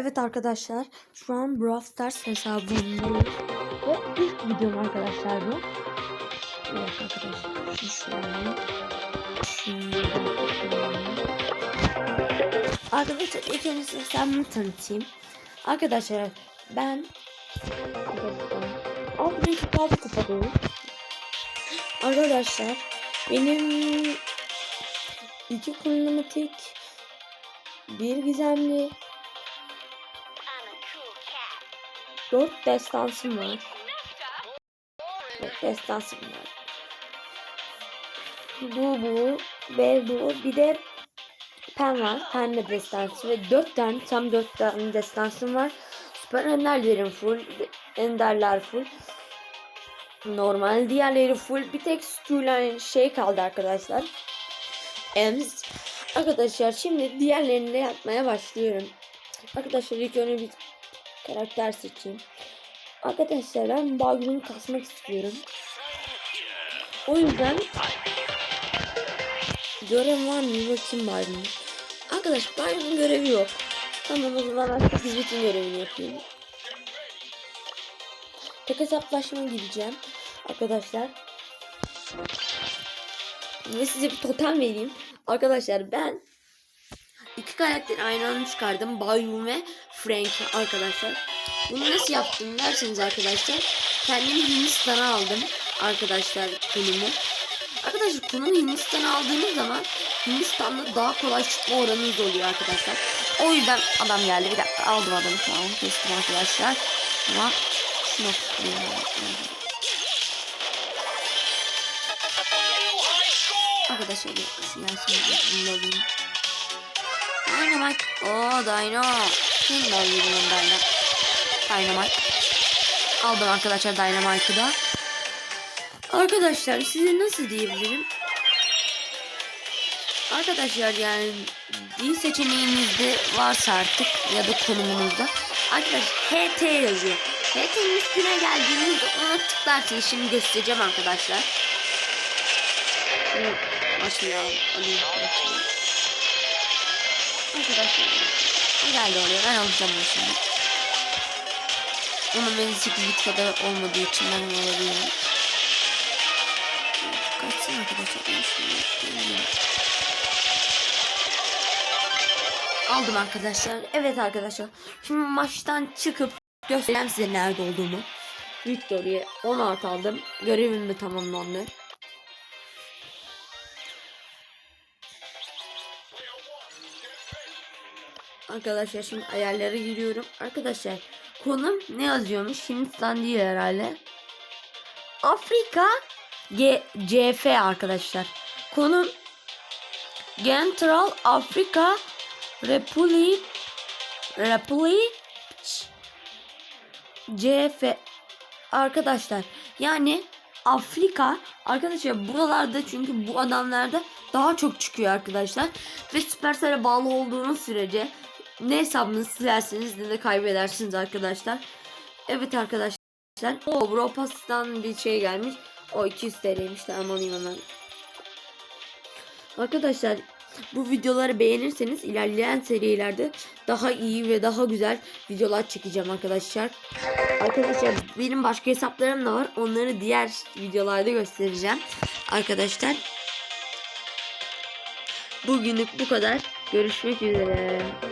Evet arkadaşlar şu an Brawl Stars hesabındayım. Ve ilk videom arkadaşlar bu. Bir dakika arkadaşlar. Şu şöyle. Şunu Arkadaşlar ilk önce hesabımı tanıtayım. Arkadaşlar ben bir kupa kupadayım. Arkadaşlar benim iki kronometrik bir gizemli dört destansım var. Evet, destansım var. Bu bu ve bu bir de pen var. Pen de destansı ve dört tane tam dört tane destansım var. Süper enderlerim full. Enderler full. Normal diğerleri full. Bir tek Stu'yla şey kaldı arkadaşlar. Ems. Arkadaşlar şimdi diğerlerini de yapmaya başlıyorum. Arkadaşlar ilk önce bir karakter seçeyim. Arkadaşlar ben Bagyum'u kasmak istiyorum. O yüzden görev var mı bakayım Bagyum'un. Arkadaş Bagyum'un görevi yok. Tamam o zaman 8 bitin görevini yapayım. Tek hesaplaşma gideceğim. Arkadaşlar. Ve size bir totem vereyim. Arkadaşlar ben karakter aynı anda çıkardım. Bayum ve Frank arkadaşlar. Bunu nasıl yaptım derseniz arkadaşlar. Kendimi Hindistan'a aldım. Arkadaşlar konumu. Arkadaşlar konumu Hindistan'a aldığınız zaman Hindistan'da daha kolay çıkma oranınız oluyor arkadaşlar. O yüzden adam geldi. Bir dakika aldım adamı. Tamam kestim arkadaşlar. Ama şunu Arkadaşlar Yasin'i bunu alayım. Dynamite. Oo Dino. Kim de alayım ben Dynamite. Aldım arkadaşlar Dynamite'ı da. Arkadaşlar size nasıl diyebilirim? Arkadaşlar yani dil seçeneğinizde varsa artık ya da konumunuzda arkadaşlar HT yazıyor. HT'nin üstüne geldiğinizde ona tıklarsınız. Şimdi göstereceğim arkadaşlar. Şunu başlayalım. Alayım. Başlayalım. Arkadaşlar o geldi oraya. Ben alacağım onu şimdi. Onun benim 8 bit kadar olmadığı için ben alabilirim. Kaçsın arkadaşlar. Aldım arkadaşlar. Evet arkadaşlar. Şimdi maçtan çıkıp göstereyim size nerede olduğumu. Victory'ye 16 aldım. Görevim de tamamlandı. Arkadaşlar şimdi ayarlara giriyorum. Arkadaşlar konum ne yazıyormuş? Hindistan değil herhalde. Afrika G CF arkadaşlar. Konum Central Afrika Republic Republic CF arkadaşlar yani Afrika arkadaşlar buralarda çünkü bu adamlarda daha çok çıkıyor arkadaşlar ve Supercell'e bağlı olduğunuz sürece ne hesabınızı silersiniz ne de kaybedersiniz arkadaşlar. Evet arkadaşlar o Bropas'tan bir şey gelmiş o 200 TL'ymiş tamam alayım hemen. Arkadaşlar bu videoları beğenirseniz ilerleyen serilerde daha iyi ve daha güzel videolar çekeceğim arkadaşlar. Arkadaşlar benim başka hesaplarım da var. Onları diğer videolarda göstereceğim. Arkadaşlar bugünlük bu kadar. Görüşmek üzere.